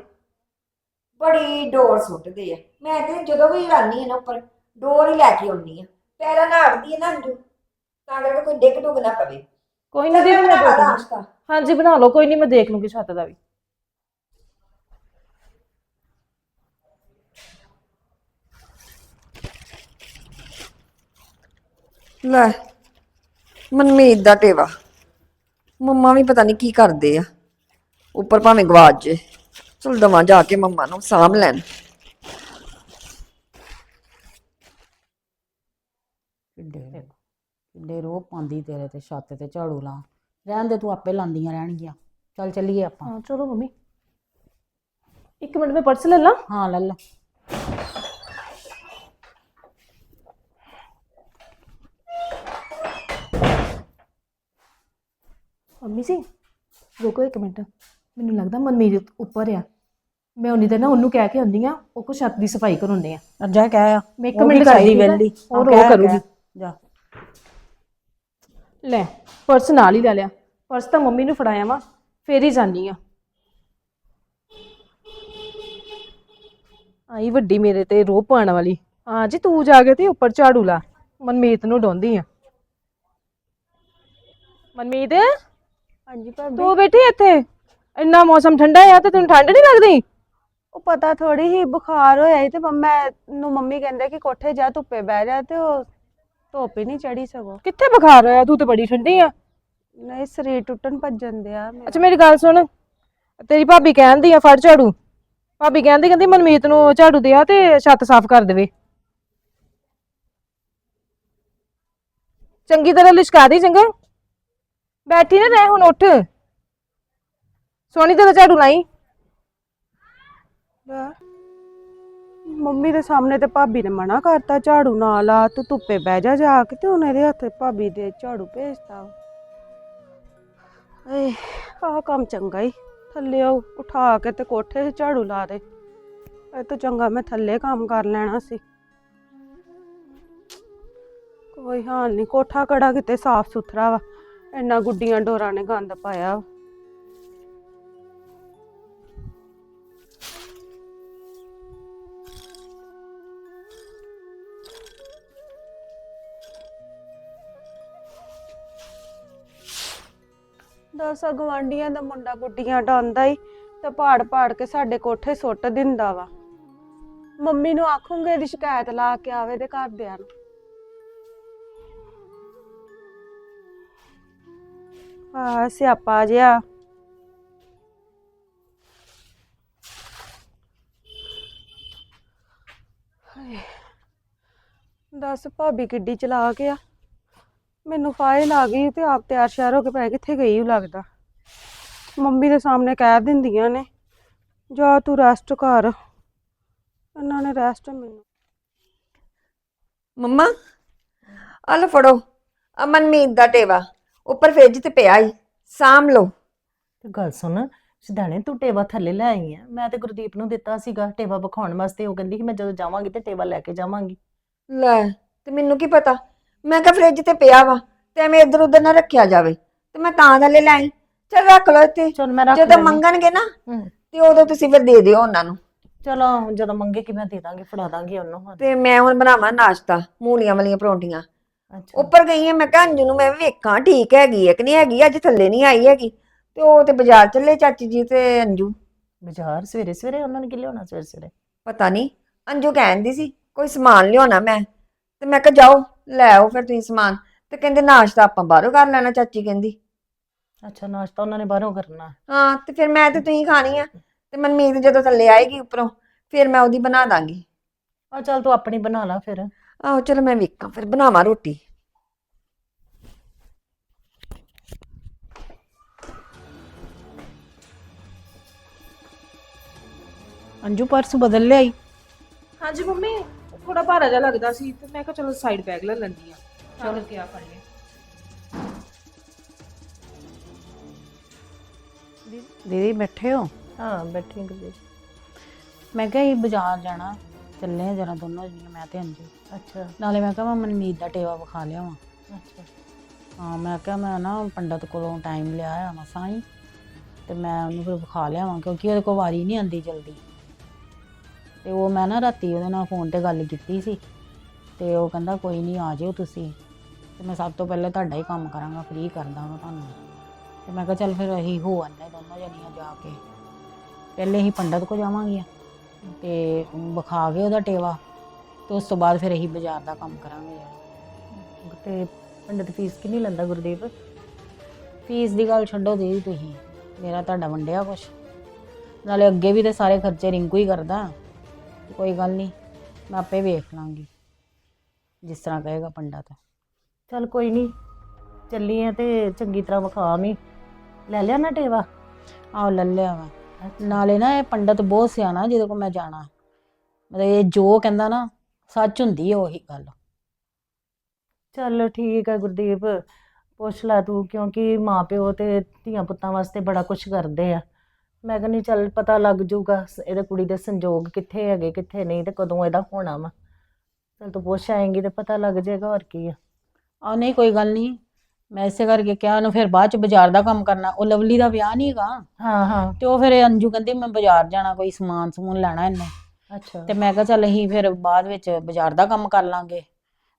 ਬੜੀ ਡੋਰ ਸੁੱਟਦੇ ਆ। ਮੈਂ ਤੇ ਜਦੋਂ ਵੀ ਰਾਨੀ ਆ ਨਾ ਉੱਪਰ ਡੋਰ ਹੀ ਲੈ ਕੇ ਆਉਣੀ ਆ। ਪੈਰਾਂ ਨਾਲ ਅੜਦੀ ਹੈ ਨਾ ਅੰਜੂ ਤਾਂ ਕਰਕੇ ਕੋਈ ਡਿੱਗ ਡੁੱਗ ਨਾ ਪਵੇ। ਕੋਈ ਚੱਲ ਦੀਦੀ ਮੈਂ ਬਣਾ। ਨਾਸ਼ਤਾ। ਹਾਂਜੀ ਬਣਾ ਲਓ ਕੋਈ ਨਹੀਂ ਮੈਂ ਦੇਖ ਲੂੰਗੀ ਛੱਤ ਦਾ ਵੀ। ਲੈ ਮਨਮੀਤ ਦਾ ਟੇਵਾ। ਮੰਮਾ ਵੀ ਪਤਾ ਨਹੀਂ ਕੀ ਕਰਦੇ ਆ। ਉੱਪਰ ਭਾਵੇਂ ਗਵਾਚ ਜੇ। ਚਲ ਦਵਾਂ ਜਾ ਕੇ ਮੰਮਾ ਨੂੰ ਸਾਂਭ ਲੈਣ। ਕਿੱਡੇ ਕਿੱਡੇ ਰੋਹ ਪਾਉਂਦੀ ਤੇਰੇ ਤੇ ਛੱਤ ਤੇ ਝਾੜੂ ਲਾ ਰਹਿਣ ਦੇ ਤੂੰ ਆਪੇ ਲਾਂਦੀਆਂ ਰਹਿਣਗੀਆਂ। ਚੱਲ ਚੱਲੀਏ ਆਪਾਂ। ਹਾਂ ਚਲੋ ਮੰਮੀ। ਇੱਕ ਮਿੰਟ ਮੈਂ ਪਰਸ ਲੈ ਲਾਂ। ਹਾਂ ਲੈ ਲੈ। ਮੰਮੀ ਜੀ ਰੁਕੋ ਇੱਕ ਮਿੰਟ। ਮੈਨੂੰ ਲੱਗਦਾ ਮਨਮੀਤ ਉੱਪਰ ਆ। ਮੈਂ ਉਨੀ ਦੇਰ ਨਾ ਉਹਨੂੰ ਕਹਿ ਕੇ ਆਉਂਦੀ ਆ ਉਹ ਕੋ ਛੱਤ ਦੀ ਸਫ਼ਾਈ ਕਰਾਉਂਦੇ ਆ। ਜਾ ਕਹਿ ਆ। ਮੈਂ ਇੱਕ ਉਹ ਵੀ ਮਿੰਟ ਕਰਦੀ ਚਾਹੀਦੀ ਵਿਹਲੀ। ਉਹ ਕਰੂਗੀ। ਜਾ। ਲੈ ਪਰਸ ਨਾਲ ਹੀ ਲੈ ਲਿਆ। ਪਰਸ ਤਾਂ ਮੰਮੀ ਨੂੰ ਫੜਾਇਆ ਵਾ ਫੇਰ ਹੀ ਜਾਨੀ ਆ ਆਈ ਵੱਡੀ ਮੇਰੇ ਤੇ ਰੋਹ ਪਾਉਣ ਵਾਲੀ। ਹਾਂ ਜੀ ਤੂੰ ਜਾ ਕੇ ਤੇ ਉੱਪਰ ਝਾੜੂ ਲਾ। ਮਨਮੀਤ ਨੂੰ ਡੋਂਦੀ ਆ ਮਨਮੀਤ? ਹਾਂਜੀ ਭਾਬੀ। ਤੂੰ ਬੈਠੀ ਇੱਥੇ? ਇੰਨਾ ਮੌਸਮ ਠੰਡਾ ਆ ਤੇ ਤੈਨੂੰ ਠੰਡ ਨਹੀਂ ਲੱਗਦੀ? ਉਹ ਪਤਾ ਥੋੜੀ ਹੀ ਬੁਖਾਰ ਹੋਇਆ ਸੀ ਤੇ ਮੰਮਾ ਨੂੰ ਮੰਮੀ ਕਹਿੰਦੇ ਕਿ ਕੋਠੇ ਜਾ ਧੁੱਪੇ ਬਹਿ ਜਾ ਤੇ ਉਹ ਧੁੱਪ ਹੀ ਨਹੀਂ ਚੜੀ ਸਗੋ। ਕਿੱਥੇ ਬੁਖਾਰ ਹੋਇਆ? ਤੂੰ ਤੇ ਬੜੀ ਠੰਡੀ ਆ। ਨਹੀਂ ਸਰੀਰ ਟੁੱਟਣ ਭੱਜਣ ਦਿਆ ਮੇਰਾ। ਅੱਛਾ ਮੇਰੀ ਗੱਲ ਸੁਣ। ਤੇਰੀ ਭਾਬੀ ਕਹਿੰਦੀ ਆ ਫੜ ਝਾੜੂ। ਭਾਬੀ ਕਹਿੰਦੀ ਕਹਿੰਦੀ ਮਨਮੀਤ ਨੂੰ ਝਾੜੂ ਦਿਆ ਤੇ ਛੱਤ ਸਾਫ਼ ਕਰ ਦੇਵੇ। ਚੰਗੀ ਤਰ੍ਹਾਂ ਲਿਸ਼ਕਾ ਦੀ ਚੰਗਾ। ਬੈਠੀ ਨਾ ਰਹਿ ਹੁਣ ਉੱਠ। ਸੋਹਣੀ ਤਰ੍ਹਾਂ ਝਾੜੂ ਲਾਈ। ਮੰਮੀ ਦੇ ਸਾਹਮਣੇ ਤੇ ਭਾਬੀ ਨੇ ਮਨਾ ਕਰਤਾ, ਝਾੜੂ ਨਾ ਲਾ, ਤੂੰ ਧੁੱਪੇ ਬਹਿ ਜਾ ਜਾ ਕੇ ਤੇ ਹੁਣ ਇਹਦੇ ਹੱਥ ਭਾਬੀ ਦੇ ਝਾੜੂ ਭੇਜਤਾ। ਏ ਆਹ ਕੰਮ ਚੰਗਾ ਹੀ ਥੱਲੇ ਆਓ, ਉਠਾ ਕੇ ਤੇ ਕੋਠੇ 'ਤੇ ਝਾੜੂ ਲਾ ਦੇ। ਇਹ ਤੋਂ ਚੰਗਾ ਮੈਂ ਥੱਲੇ ਕੰਮ ਕਰ ਲੈਣਾ ਸੀ। ਕੋਈ ਹਾਲ ਨਹੀਂ ਕੋਠਾ ਕੜਾ ਕਿਤੇ ਸਾਫ਼ ਸੁਥਰਾ ਵਾ। ਇੰਨਾ ਗੁੱਡੀਆਂ ਡੋਰਾਂ ਨੇ ਗੰਦ ਪਾਇਆ ਵਾ। ਦਸ ਗਵਾਂਡੀਆਂ ਦਾ ਮੁੰਡਾ ਗੁੱਡੀਆਂ ਡਾਉਂਦਾ ਈ ਤੇ ਪਾੜ ਪਾੜ ਕੇ ਸਾਡੇ ਕੋਠੇ ਸੁੱਟ ਦਿੰਦਾ ਵਾ ਮੰਮੀ ਨੂੰ ਆਖੂੰਗੇ ਇਹਦੀ ਸ਼ਿਕਾਇਤ ਲਾ ਕੇ ਆਵੇ ਤੇ ਘਰਦਿਆਂ ਨੂੰ ਆ ਸਿਆਪਾ ਜਿਆ ਦੱਸ ਭਾਬੀ ਕਿੱਡੀ ਚਲਾ ਗਿਆ ਮੈਨੂੰ ਫਾਇਲ ਆ ਗਈ ਤੇ ਆਪ ਤਿਆਰ ਸ਼ਿਆਰ ਹੋ ਕੇ ਪੈ ਕਿੱਥੇ ਗਈ ਉਹ ਲੱਗਦਾ। ਮੰਮੀ ਦੇ ਸਾਹਮਣੇ ਕਹਿ ਦਿੰਦੀਆਂ ਨੇ, ਜਾ ਤੂੰ ਰੈਸਟ ਕਰ। ਇਹਨਾਂ ਨੇ ਰੈਸਟ ਮੈਨੂੰ ਮੰਮਾ ਆ ਲਓ ਫੜੋ ਅਮਨਮੀਤ ਦਾ ਟੇਵਾ। ਉੱਪਰ ਫ੍ਰਿਜ ਤੇ ਪਿਆ ਹੀ ਸਾਂਭ ਲਓ। ਤੇ ਗੱਲ ਸੁਣ ਸਿਧਾਣੇ ਤੂੰ ਟੇਵਾ ਥੱਲੇ ਲੈ ਆਈ ਆ। ਮੈਂ ਤੇ ਗੁਰਦੀਪ ਨੂੰ ਦਿੱਤਾ ਸੀਗਾ ਟੇਵਾ ਵਿਖਾਉਣ ਵਾਸਤੇ ਉਹ ਕਹਿੰਦੀ ਕਿ ਮੈਂ ਜਦੋਂ ਜਾਵਾਂਗੀ ਤੇ ਟੇਵਾ ਲੈ ਕੇ ਜਾਵਾਂਗੀ। ਲੈ ਤੇ ਮੈਨੂੰ ਕੀ ਪਤਾ? ਮੈਂ ਕਿਹਾ ਫ੍ਰਿਜ ਤੇ ਪਿਆ ਵਾ ਤੇ ਐਵੇਂ ਇੱਧਰ ਉੱਧਰ ਨਾ ਰੱਖਿਆ ਜਾਵੇ। ਤੇ ਮੈਂ ਤਾਂ ਥੱਲੇ ਲੈ ਆਈ। ਚਲ ਰੱਖ ਲਓ ਇੱਥੇ। ਚਲ ਮੈਂ ਰੱਖ ਜਦੋਂ ਲੈਂਦੀ। ਮੰਗਣਗੇ ਨਾ ਤੇ ਉਦੋਂ ਤੁਸੀਂ ਫਿਰ ਦੇ ਦਿਓ ਉਹਨਾਂ ਨੂੰ। ਚਲੋ ਜਦੋਂ ਮੰਗੇ ਕਿ ਮੈਂ ਦੇ ਦਾਂਗੀ ਫੜਾ ਦਾਂਗੀ ਉਹਨੂੰ। ਤੇ ਮੈਂ ਹੁਣ ਬਣਾਵਾਂ ਨਾਸ਼ਤਾ ਮੂਲੀਆਂ ਵਾਲੀਆਂ ਪਰੌਂਠੀਆਂ। ਅੱਛਾ। ਉੱਪਰ ਗਈ ਹਾਂ ਮੈਂ ਕਿਹਾ ਅੰਜੂ ਨੂੰ ਮੈਂ ਵੇਖਾਂ ਠੀਕ ਹੈਗੀ ਹੈ ਕਿ ਨਹੀਂ ਹੈਗੀ ਅੱਜ ਥੱਲੇ ਨਹੀਂ ਆਈ ਹੈਗੀ। ਤੇ ਉਹ ਤੇ ਬਾਜ਼ਾਰ ਚੱਲੇ ਚਾਚੀ ਜੀ ਤੇ ਅੰਜੂ। ਬਾਜ਼ਾਰ ਸਵੇਰੇ ਸਵੇਰੇ ਉਹਨਾਂ ਨੇ ਕੀ ਲਿਆਉਣਾ ਸਵੇਰੇ ਸਵੇਰੇ? ਪਤਾ ਨਹੀਂ ਅੰਜੂ ਕਹਿੰਦੀ ਸੀ ਕੋਈ ਸਮਾਨ ਲਿਆਉਣਾ ਮੈਂ। ਤੇ ਮੈਂ ਕਿਹਾ ਜਾਓ ਲੈ ਆਓ ਫਿਰ ਤੁਸੀਂ ਸਮਾਨ। ਤੇ ਕਹਿੰਦੇ ਨਾਸ਼ਤਾ ਆਪਾਂ ਬਾਹਰੋਂ ਕਰ ਲੈਣਾ ਚਾਚੀ ਕਹਿੰਦੀ। ਅੱਛਾ ਨਾਸ਼ਤਾ ਉਹਨਾਂ ਨੇ ਬਾਹਰੋਂ ਕਰਨਾ। ਹਾਂ ਤੇ ਫਿਰ ਮੈਂ ਤੇ ਤੁਸੀਂ ਖਾਣੀ ਆ। ਤੇ ਮਨਮੀਤ ਜਦੋਂ ਥੱਲੇ ਆਏਗੀ ਉੱਪਰੋਂ ਫਿਰ ਮੈਂ ਉਹਦੀ ਬਣਾ ਦਾਂਗੀ। ਆ ਚੱਲ ਤੂੰ ਆਪਣੀ ਬਣਾ ਲਾ ਫਿਰ। ਆਹੋ ਚਲੋ ਮੈਂ ਵੇਖਾਂ ਫਿਰ ਬਣਾਵਾਂ ਰੋਟੀ। ਅੰਜੂ ਪਰਸ ਬਦਲ ਲਿਆਈ? ਹਾਂਜੀ ਮੰਮੀ ਥੋੜਾ ਭਾਰਾ ਜਿਹਾ ਲੱਗਦਾ ਸੀ ਤੇ ਮੈਂ ਕਿਹਾ ਚਲੋ ਸਾਈਡ ਬੈਗ ਲੈ ਲੈਂਦੀ ਆ ਚਲੋ ਕੀ ਆ ਫੜ ਲਿਆ ਦੀਦੀ ਬੈਠੇ ਹੋ? ਹਾਂ ਬੈਠੀ ਗੁਰਦੀਪ। ਮੈਂ ਕਿਹਾ ਇਹ ਬਾਜ਼ਾਰ ਜਾਣਾ ਚੱਲੇ ਆ ਜਰਾ ਦੋਨੋਂ ਜੀਆਂ ਮੈਂ ਤੇ ਅੰਜੂ। ਅੱਛਾ। ਨਾਲੇ ਮੈਂ ਕਿਹਾ ਮੈਂ ਮਨਮੀਤ ਦਾ ਟੇਵਾ ਵਿਖਾ ਲਿਆਵਾਂ। ਅੱਛਾ। ਹਾਂ ਮੈਂ ਕਿਹਾ ਮੈਂ ਨਾ ਪੰਡਤ ਕੋਲੋਂ ਟਾਈਮ ਲਿਆ ਆ ਮਸਾਂ ਹੀ ਤੇ ਮੈਂ ਉਹਨੂੰ ਫਿਰ ਵਿਖਾ ਲਿਆਵਾਂ ਕਿਉਂਕਿ ਉਹਦੇ ਕੋਲ ਵਾਰੀ ਨਹੀਂ ਆਉਂਦੀ ਜਲਦੀ। ਤੇ ਉਹ ਮੈਂ ਨਾ ਰਾਤੀ ਉਹਦੇ ਨਾਲ ਫੋਨ ਤੇ ਗੱਲ ਕੀਤੀ ਸੀ ਤੇ ਉਹ ਕਹਿੰਦਾ ਕੋਈ ਨਹੀਂ ਆ ਜਿਓ ਤੁਸੀਂ ਤੇ ਮੈਂ ਸਭ ਤੋਂ ਪਹਿਲਾਂ ਤੁਹਾਡਾ ਹੀ ਕੰਮ ਕਰਾਂਗਾ ਫ੍ਰੀ ਕਰ ਦਾਂਗਾ ਤੁਹਾਨੂੰ। ਤੇ ਮੈਂ ਕਿਹਾ ਚੱਲ ਫਿਰ ਅਸੀਂ ਹੋ ਆਉਂਦੇ ਦੋਨੋਂ ਜਣੀਆਂ ਜਾ ਕੇ। ਪਹਿਲੇ ਹੀ ਪੰਡਤ ਕੋ ਜਾਵਾਂਗੀਆਂ ਤੇ ਵਿਖਾ ਕੇ ਉਹਦਾ ਟੇਵਾ। ਤੇ ਉਸ ਤੋਂ ਬਾਅਦ ਫਿਰ ਅਸੀਂ ਬਾਜ਼ਾਰ ਦਾ ਕੰਮ ਕਰਾਂਗੇ ਯਾਰ। ਤੇ ਪੰਡਤ ਫੀਸ ਕਿੰਨੀ ਲੈਂਦਾ ਗੁਰਦੀਪ? ਫੀਸ ਦੀ ਗੱਲ ਛੱਡੋ ਦੀਦੀ ਤੁਸੀਂ। ਮੇਰਾ ਤੁਹਾਡਾ ਵੰਡਿਆ ਕੁਛ। ਨਾਲੇ ਅੱਗੇ ਵੀ ਤੇ ਸਾਰੇ ਖਰਚੇ ਰਿੰਕੂ ਹੀ ਕਰਦਾ। ਕੋਈ ਗੱਲ ਨਹੀਂ ਮੈਂ ਆਪੇ ਵੇਖ ਲਾਂਗੀ। ਜਿਸ ਤਰ੍ਹਾਂ ਕਹੇਗਾ ਪੰਡਤ। ਚੱਲ ਕੋਈ ਨਹੀਂ ਚੱਲੀ ਆ ਤੇ ਚੰਗੀ ਤਰ੍ਹਾਂ ਵਿਖਾ ਮੀ ਲੈ ਲਿਆ ਨਾ ਟੇਵਾ? ਆਹ ਲੈ ਲਿਆ ਵਾ। ਨਾਲੇ ਨਾ ਇਹ ਪੰਡਤ ਬਹੁਤ ਸਿਆਣਾ ਜਿਹਦੇ ਕੋਲ ਮੈਂ ਜਾਣਾ। ਮਤਲਬ ਇਹ ਜੋ ਕਹਿੰਦਾ ਨਾ ਸੱਚ ਹੁੰਦੀ ਹੈ ਉਹੀ ਗੱਲ। ਚੱਲ ਠੀਕ ਹੈ ਗੁਰਦੀਪ ਪੁੱਛ ਲੈ ਤੂੰ ਕਿਉਂਕਿ ਮਾਪਿਓ ਤੇ ਧੀਆਂ ਪੁੱਤਾਂ ਵਾਸਤੇ ਬੜਾ ਕੁਝ ਕਰਦੇ ਆ। ਮੈਂ ਕਹਿੰਦੀ ਚੱਲ ਪਤਾ ਲੱਗ ਜਾਊਗਾ ਸ- ਇਹਦੇ ਕੁੜੀ ਦੇ ਸੰਜੋਗ ਕਿੱਥੇ ਹੈਗੇ ਕਿੱਥੇ ਨਹੀਂ ਤੇ ਕਦੋਂ ਇਹਦਾ ਹੋਣਾ ਵਾ। ਚੱਲ ਤੂੰ ਪੁੱਛ ਆਏਂਗੀ ਤੇ ਪਤਾ ਲੱਗ ਜਾਏਗਾ ਹੋਰ ਕੀ ਆ। ਆ ਨਹੀਂ ਕੋਈ ਗੱਲ ਨਹੀਂ। ਮੈਂ ਇਸੇ ਕਰਕੇ ਕਿਹਾ ਉਹਨੂੰ ਫਿਰ ਬਾਅਦ ਚ ਬਾਜ਼ਾਰ ਦਾ ਕੰਮ ਕਰਨਾ ਉਹ ਲਵਲੀ ਦਾ ਵਿਆਹ ਨਹੀਂ ਹੈਗਾ। ਹਾਂ ਹਾਂ। ਤੇ ਉਹ ਫਿਰ ਅੰਜੂ ਕਹਿੰਦੀ ਮੈਂ ਬਾਜ਼ਾਰ ਜਾਣਾ ਕੋਈ ਸਮਾਨ ਸਮੂਨ ਲੈਣਾ ਇਹਨੇ। ਅੱਛਾ। ਤੇ ਮੈਂ ਕਿਹਾ ਚੱਲ ਅਸੀਂ ਫਿਰ ਬਾਅਦ ਵਿੱਚ ਬਾਜ਼ਾਰ ਦਾ ਕੰਮ ਕਰ ਲਾਂਗੇ।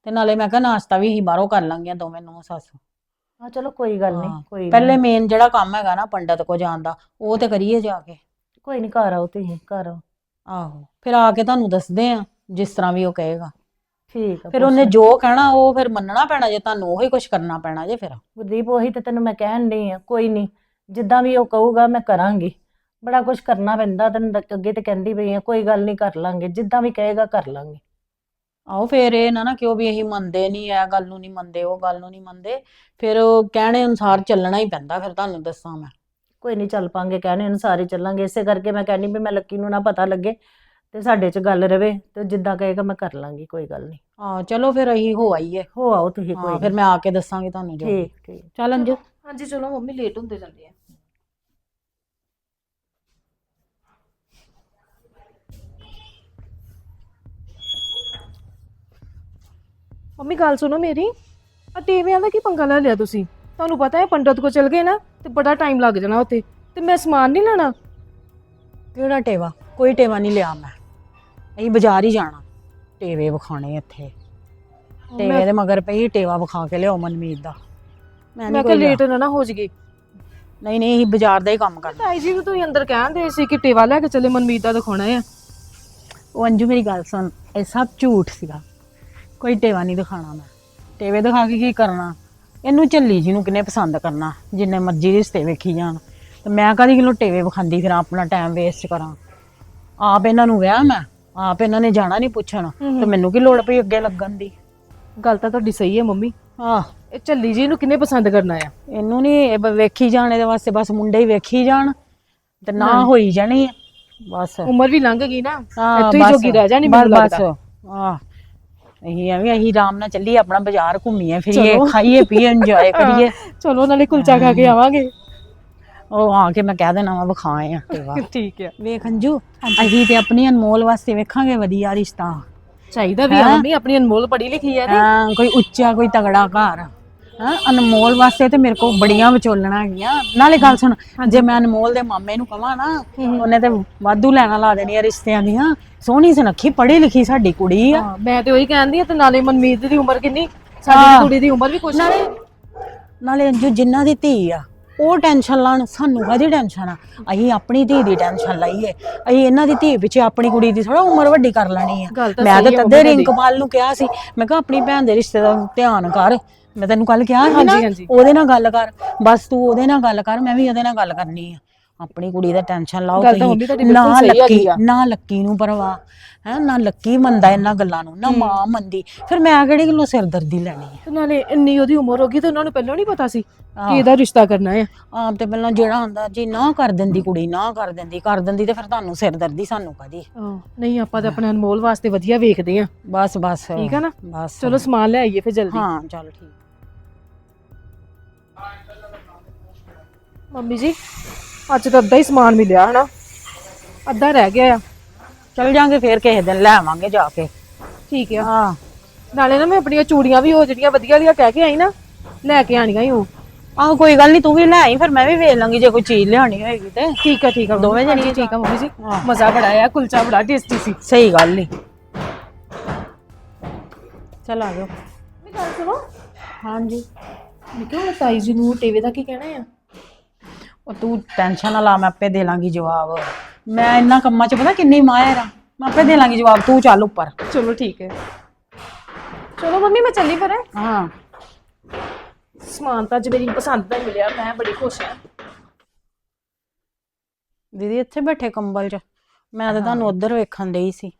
ਤੇ ਨਾਲੇ ਮੈਂ ਕਿਹਾ ਨਾਸ਼ਤਾ ਵੀ ਅਸੀਂ ਬਾਹਰੋਂ ਕਰ ਲਾਂਗੀਆਂ ਦੋਵੇਂ ਨੂੰ ਸੱਸ। ਹਾਂ ਚਲੋ ਕੋਈ ਗੱਲ ਨਹੀਂ ਹਾਂ, ਕੋਈ ਪਹਿਲੇ ਨੀ। ਮੇਨ ਜਿਹੜਾ ਕੰਮ ਹੈਗਾ ਨਾ ਪੰਡਤ ਕੋ ਜਾਣ ਦਾ ਉਹ ਤੇ ਕਰੀਏ ਜਾ ਕੇ। ਕੋਈ ਨਹੀਂ ਘਰ ਆਓ ਤੁਸੀਂ ਘਰ ਆਓ। ਆਹੋ ਫਿਰ ਆ ਕੇ ਤੁਹਾਨੂੰ ਦੱਸਦੇ ਆ ਜਿਸ ਤਰ੍ਹਾਂ ਵੀ ਉਹ ਕਹੇਗਾ। ਠੀਕ ਆ ਫਿਰ ਉਹਨੇ ਪੁੱਛ। ਜੋ ਕਹਿਣਾ ਉਹ ਫਿਰ ਮੰਨਣਾ ਪੈਣਾ ਜੇ ਤੁਹਾਨੂੰ ਉਹੀ ਕੁਝ ਕਰਨਾ ਪੈਣਾ ਜੇ ਫਿਰ। ਗੁਰਦੀਪ ਉਹੀ ਤੇ ਤੈਨੂੰ ਮੈਂ ਕਹਿਣ ਡਈ ਆ ਕੋਈ ਨਹੀਂ ਜਿੱਦਾਂ ਵੀ ਉਹ ਕਹੂਗਾ ਮੈਂ ਕਰਾਂਗੀ। ਬੜਾ ਕੁਝ ਕਰਨਾ ਪੈਂਦਾ ਤੈਨੂੰ ਅੱਗੇ ਤੇ ਕਹਿੰਦੀ ਪਈ ਆ ਕੋਈ ਗੱਲ ਨਹੀਂ ਕਰ ਲਾਂਗੇ ਜਿੱਦਾਂ ਵੀ ਕਹੇਗਾ ਕਰ ਲਾਂਗੇ। ਆਹੋ ਫਿਰ ਇਹ ਨਾ ਨਾ ਕਿਉਂ ਵੀ ਅਸੀਂ ਮੰਨਦੇ ਨਹੀਂ ਇਹ ਗੱਲ ਨੂੰ ਨਹੀਂ ਮੰਨਦੇ ਉਹ ਗੱਲ ਨੂੰ ਨਹੀਂ ਮੰਨਦੇ ਫਿਰ ਉਹ ਕਹਿਣੇ ਅਨੁਸਾਰ ਚੱਲਣਾ ਹੀ ਪੈਂਦਾ ਫਿਰ ਤੁਹਾਨੂੰ ਦੱਸਾਂ ਮੈਂ। ਕੋਈ ਨਹੀਂ ਚੱਲ ਪਾਂਗੇ ਕਹਿਣੇ ਅਨੁਸਾਰ ਹੀ ਚੱਲਾਂਗੇ ਇਸੇ ਕਰਕੇ ਮੈਂ ਕਹਿੰਦੀ ਵੀ ਮੈਂ ਲੱਕੀ ਨੂੰ ਨਾ ਪਤਾ ਲੱਗੇ ਤੇ ਸਾਡੇ 'ਚ ਗੱਲ ਰਵੇ ਤੇ ਜਿੱਦਾਂ ਕਹੇਗਾ ਮੈਂ ਕਰ ਲਾਂਗੀ ਕੋਈ ਗੱਲ ਨਹੀਂ ਹਾਂ ਚਲੋ ਫਿਰ ਅਸੀਂ ਹੋ ਆਈਏ। ਹੋ ਆਓ ਤੁਸੀਂ ਕੋਈ ਹਾਂ ਫਿਰ। ਮੈਂ ਆ ਕੇ ਦੱਸਾਂਗੀ ਤੁਹਾਨੂੰ ਜੋ ਠੀਕ ਠੀਕ। ਚੱਲ ਅੰਜੂ। ਹਾਂਜੀ ਚਲੋ ਮੰਮੀ ਲੇਟ ਹੁੰਦੇ ਜਾਂਦੇ ਆ। ਮੰਮੀ ਗੱਲ ਸੁਣੋ ਮੇਰੀ। ਆ ਟੀਵੀਆਂ ਦਾ ਕੀ ਪੰਗਾ ਲੈ ਲਿਆ ਤੁਸੀਂ? ਤੁਹਾਨੂੰ ਪਤਾ ਹੈ ਪੰਡਤ ਕੋ ਚਲ ਗਏ ਨਾ ਤੇ ਬੜਾ ਟਾਈਮ ਲੱਗ ਜਾਣਾ ਉੱਥੇ ਤੇ ਮੈਂ ਸਮਾਨ ਨਹੀਂ ਲੈਣਾ। ਕਿਹੜਾ ਟੇਵਾ? ਕੋਈ ਟੇਵਾ ਨਹੀਂ ਲਿਆ ਮੈਂ। ਅਸੀਂ ਬਾਜ਼ਾਰ ਹੀ ਜਾਣਾ ਟੇਵੇ ਵਿਖਾਣੇ ਇੱਥੇ। ਟੇਵੇ ਦੇ ਮਗਰ ਪਈ ਟੇਵਾ ਵਿਖਾ ਕੇ ਲਿਆਓ ਮਨਮੀਤ ਦਾ। ਮੈਂ ਮੈਂ ਕੋਈ ਲੇਟ ਨਾ ਨਾ ਹੋ ਜਗੀ ਨਹੀਂ ਨਹੀਂ ਅਸੀਂ ਬਾਜ਼ਾਰ ਦਾ ਹੀ ਕੰਮ ਕਰਨਾ। ਤਾਈ ਜੀ ਵੀ ਤੁਸੀਂ ਅੰਦਰ ਕਹਿੰਦੇ ਸੀ ਕਿ ਟੇਵਾ ਲੈ ਕੇ ਚੱਲੇ ਮਨਮੀਤ ਦਾ ਦਿਖਾਉਣਾ ਆ। ਉਹ ਅੰਜੂ ਮੇਰੀ ਗੱਲ ਸੁਣ ਇਹ ਸਭ ਝੂਠ ਸੀਗਾ। ਕੋਈ ਟੇਵਾ ਨਹੀਂ ਦਿਖਾਣਾ ਮੈਂ। ਟੇਵੇ ਦਿਖਾ ਕੇ ਕੀ ਕਰਨਾ? ਇਹਨੂੰ ਝੱਲੀ ਜੀ ਨੂੰ ਕਿੰਨੇ ਪਸੰਦ ਕਰਨਾ ਜਿੰਨੇ ਮਰਜ਼ੀ ਰਿਸ਼ਤੇ ਵੇਖੀ ਜਾਣ। ਤੇ ਮੈਂ ਕਦੀ ਕਿਲੋ ਟੇਵੇ ਵਿਖਾਉਂਦੀ ਫਿਰ ਆਪਣਾ ਟਾਈਮ ਵੇਸਟ ਕਰਾਂ? ਆਪ ਇਹਨਾਂ ਨੂੰ ਵਿਆਹ ਮੈਂ ਆਪ ਇਹਨਾਂ ਨੇ ਜਾਣਾ ਨਹੀਂ ਪੁੱਛਣ। ਤੇ ਮੈਨੂੰ ਕੀ ਲੋੜ ਪਈ ਅੱਗੇ ਲੱਗਣ ਦੀ? ਗੱਲ ਤਾਂ ਤੁਹਾਡੀ ਸਹੀ ਹੈ ਮੰਮੀ। ਆਹ ਇਹ ਝੱਲੀ ਜੀ ਨੂੰ ਕਿੰਨੇ ਪਸੰਦ ਕਰਨਾ ਆ? ਇਹਨੂੰ ਨਹੀਂ ਵੇਖੀ ਜਾਣ ਇਹਦੇ ਵਾਸਤੇ ਬਸ ਮੁੰਡੇ ਹੀ ਵੇਖੀ ਜਾਣ ਤੇ ਨਾ ਹੋਈ ਜਾਣੀ ਬਸ। ਉਮਰ ਵੀ ਲੰਘ ਗਈ ਨਾ ਇੱਥੋਂ ਹੀ ਬਸ, ਜੋਗੀ ਰਹਿ ਜਾਣੀ ਬਸ ਮੈਨੂੰ ਬਸ ਲੱਗਦਾ। ਆਹ ਅਸੀਂ ਐਵੇਂ ਅਸੀਂ ਆਰਾਮ ਨਾਲ ਚੱਲੀਏ ਆਪਣਾ ਬਾਜ਼ਾਰ ਘੁੰਮੀਏ ਫਿਰੀਏ ਚਲੋ। ਖਾਈਏ ਪੀਏ ਇੰਜੋਏ ਕਰੀਏ। ਚਲੋ ਨਾਲੇ ਕੁਲਚਾ ਖਾ ਕੇ ਆਵਾਂਗੇ। ਉਹ ਆ ਕੇ ਮੈਂ ਕਹਿ ਦੇਣਾ ਵਾ ਵਿਖਾਏ ਆ ਟੇਵਾ ਠੀਕ ਹੈ ਵੇਖ ਅੰਜੂ ਅਸੀਂ ਤੇ ਆਪਣੀ ਅਨਮੋਲ ਵਾਸਤੇ ਵੇਖਾਂਗੇ ਵਧੀਆ ਰਿਸ਼ਤਾ। ਚਾਹੀਦਾ ਵੀ ਆ ਹੈਂ? ਮੰਮੀ ਆਪਣੀ ਅਨਮੋਲ ਪੜ੍ਹੀ ਲਿਖੀ ਆ ਤੇ ਹਾਂ ਕੋਈ ਉੱਚਾ ਕੋਈ ਤਗੜਾ ਘਰ। ਹਾਂ ਅਨਮੋਲ ਵਾਸਤੇ ਤੇ ਮੇਰੇ ਕੋਲ ਬੜੀਆਂ ਵਿਚੋਲਣਾ ਹੈਗੀਆਂ। ਨਾਲੇ ਗੱਲ ਸੁਣ ਜੇ ਮੈਂ ਅਨਮੋਲ ਦੇ ਮਾਮੇ ਨੂੰ ਕਹਾਂ ਨਾ ਉਹਨੇ ਤੇ ਵਾਧੂ ਲੈਣਾ ਲਾ ਦੇਣੀਆਂ ਰਿਸ਼ਤਿਆਂ ਦੀਆਂ। ਸੋਹਣੀ ਸੁਨੱਖੀ ਪੜ੍ਹੀ ਲਿਖੀ ਸਾਡੀ ਕੁੜੀ ਆ। ਹਾਂ, ਮੈਂ ਤੇ ਉਹੀ ਕਹਿੰਦੀ ਆ ਤੇ ਨਾਲੇ ਮਨਮੀਤ ਦੀ ਉਮਰ ਕਿੰਨੀ? ਸਾਡੀ। ਕੁੜੀ ਦੀ ਉਮਰ ਵੀ ਕੁਛ ਨਾਲੇ ਨਾਲੇ ਅੰਜੂ ਜਿਨ੍ਹਾਂ ਦੀ ਧੀ ਆ ਉਹ ਟੈਨਸ਼ਨ ਲੈਣ ਸਾਨੂੰ ਕਾਹਦੀ ਟੈਨਸ਼ਨ ਆ? ਅਸੀਂ ਆਪਣੀ ਧੀ ਦੀ ਟੈਨਸ਼ਨ ਲਈਏ। ਅਸੀਂ ਇਹਨਾਂ ਦੀ ਧੀ ਪਿੱਛੇ ਆਪਣੀ ਕੁੜੀ ਦੀ ਥੋੜਾ ਉਮਰ ਵੱਡੀ ਕਰ ਲੈਣੀ ਆ। ਤਾਂ ਮੈਂ ਸਹੀ ਤਾਂ ਆ ਤੱਦੇ ਮੰਮੀ ਰਿੰਕਪਾਲ ਨੂੰ ਕਿਹਾ ਸੀ ਮੈਂ ਕਿਹਾ ਆਪਣੀ ਭੈਣ ਦੇ ਰਿਸ਼ਤੇ ਦਾ ਧਿਆਨ ਕਰ। ਮੈਂ ਤੈਨੂੰ ਕੱਲ ਕਿਹਾ ਸੀ ਨਾ ਹਾਂਜੀ, ਹਾਂਜੀ। ਉਹਦੇ ਨਾਲ ਗੱਲ ਕਰ। ਬਸ ਤੂੰ ਉਹਦੇ ਨਾਲ ਗੱਲ ਕਰ ਮੈਂ ਵੀ ਉਹਦੇ ਨਾਲ ਗੱਲ ਕਰਨੀ ਆ। ਆਪਣੀ ਕੁੜੀ ਦਾ ਟੈਨਸ਼ਨ ਲਾਓ ਗੱਲ ਤਾਂ ਮੰਮੀ ਤੁਹਾਡੀ ਤੁਸੀਂ ਬਿਲਕੁਲ ਨਾ ਸਹੀ ਲੱਕੀ ਹੈਗੀ ਆ। ਨਾ ਲੱਕੀ ਨੂੰ ਪਰਵਾਹ ਹੈ ਨਾ ਲੱਕੀ ਮੰਨਦਾ ਇਹਨਾਂ ਗੱਲਾਂ ਨੂੰ ਨਾ ਮਾਂ ਮੰਨਦੀ। ਫਿਰ ਮੈਂ ਕਿਹੜੀ ਗੱਲੋਂ ਸਿਰਦਰਦੀ ਲੈਣੀ ਆ? ਤੇ ਨਾਲੇ ਇੰਨੀ ਉਹਦੀ ਉਮਰ ਹੋ ਗਈ ਤੇ ਉਹਨਾਂ ਨੂੰ ਪਹਿਲਾਂ ਨਹੀਂ ਪਤਾ ਸੀ ਕਿ। ਇਹਦਾ ਰਿਸ਼ਤਾ ਕਰਨਾ ਹੈ ਆਪ ਤੇ ਪਹਿਲਾਂ ਜਿਹੜਾ ਹੁੰਦਾ ਜੀ ਨਾ ਕਰ ਦਿੰਦੀ ਕੁੜੀ ਨਾ ਕਰ ਦਿੰਦੀ ਕਰ ਦਿੰਦੀ ਤੇ ਫਿਰ ਤੁਹਾਨੂੰ ਸਿਰਦਰਦੀ ਸਾਨੂੰ ਕਦੀ ਨਹੀਂ ਆਪਾਂ ਤਾਂ ਆਪਣੇ ਅਨਮੋਲ ਵਾਸਤੇ ਵਧੀਆ ਵੇਖਦੇ ਆ। ਬਸ ਬਸ। ਠੀਕ ਆ ਨਾ? ਬਸ। ਚਲੋ ਸਮਾਨ ਲੈ ਆਈਏ ਫਿਰ ਜਲਦੀ। ਹਾਂ ਚੱਲ ਠੀਕ। ਮੰਮੀ ਜੀ ਅੱਜ ਤਾਂ ਅੱਧਾ ਹੀ ਸਮਾਨ ਮਿਲਿਆ ਹਨਾ। ਅੱਧਾ ਰਹਿ ਗਿਆ ਆ। ਚੱਲ ਜਾਾਂਗੇ ਫੇਰ ਕਿਸੇ ਦਿਨ ਲੈ ਆਵਾਂਗੇ ਜਾ ਕੇ। ਠੀਕ ਆ। ਹਾਂ। ਨਾਲੇ ਨਾ ਮੈਂ ਆਪਣੀਆਂ ਚੂੜੀਆਂ ਵੀ ਉਹ ਜਿਹੜੀਆਂ ਵਧੀਆ ਵਧੀਆ ਕਹਿ ਕੇ ਆਈ ਨਾ ਲੈ ਕੇ ਆਣੀਆਂ ਹੀ ਉਹ। ਆਹ ਕੋਈ ਗੱਲ ਨਹੀਂ ਤੂੰ ਵੀ ਲੈ ਆਈ ਫਿਰ ਮੈਂ ਵੀ ਵੇਖ ਲਾਂਗੀ ਜੇ ਕੋਈ ਚੀਜ਼ ਲਿਆਣੀ ਹੋਏਗੀ ਤੇ। ਠੀਕ ਆ ਠੀਕ ਆ ਦੋਵੇਂ ਜਣੀਆਂ ਠੀਕ ਆ ਮੰਮੀ ਜੀ। ਮਜ਼ਾ ਬੜਾ ਆਇਆ ਕੁਲਚਾ ਬੜਾ ਟੇਸਟੀ ਸੀ। ਸਹੀ ਗੱਲ ਨਹੀਂ ਚੱਲ ਆ ਜਾਓ। ਮੈਂ ਗੱਲ ਸੁਣੋ। ਹਾਂਜੀ। ਮੈਂ ਕਿਹਾ ਤਾਈ ਜੀ ਨੂੰ ਟੀਵੀ ਦਾ ਕੀ ਕਹਿਣਾ ਆ? ਉਹ ਤੂੰ ਟੈਨਸ਼ਨ ਨਾ ਲਾ ਮੈਂ ਆਪੇ ਦੇ ਲਾਂਗੀ ਜਵਾਬ। ਮੈਂ ਇੰਨਾ ਕੰਮਾਂ 'ਚ ਪਤਾ ਕਿੰਨੀ ਮਾਹਿਰ ਆ। ਮੈਂ ਆਪੇ ਦੇ ਲਾਂਗੀ ਜਵਾਬ ਤੂੰ ਚੱਲ ਉੱਪਰ। ਚਲੋ ਠੀਕ ਹੈ। ਚਲੋ ਮੰਮੀ ਮੈਂ ਚੱਲੀ ਫਿਰ। ਹਾਂ। ਸਮਾਨ ਤਾਂ ਅੱਜ ਮੇਰੀ ਪਸੰਦ ਦਾ ਹੀ ਮਿਲਿਆ ਮੈਂ ਬੜੀ ਖੁਸ਼ ਹਾਂ। ਦੀਦੀ ਇੱਥੇ ਬੈਠੇ ਕੰਬਲ 'ਚ। ਮੈਂ ਤਾਂ ਤੁਹਾਨੂੰ ਉੱਧਰ ਵੇਖਣ ਡਈ ਸੀ।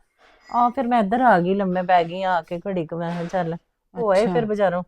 ਆ ਫਿਰ ਮੈਂ ਇੱਧਰ ਆ ਗਈ ਲੰਮੇ ਪੈ ਗਈ ਆ ਕੇ ਘੜੀ ਕੁ ਮੈਂ ਕਿਹਾ ਚੱਲ। ਹੋਏ। ਫਿਰ ਬਾਜ਼ਾਰੋਂ।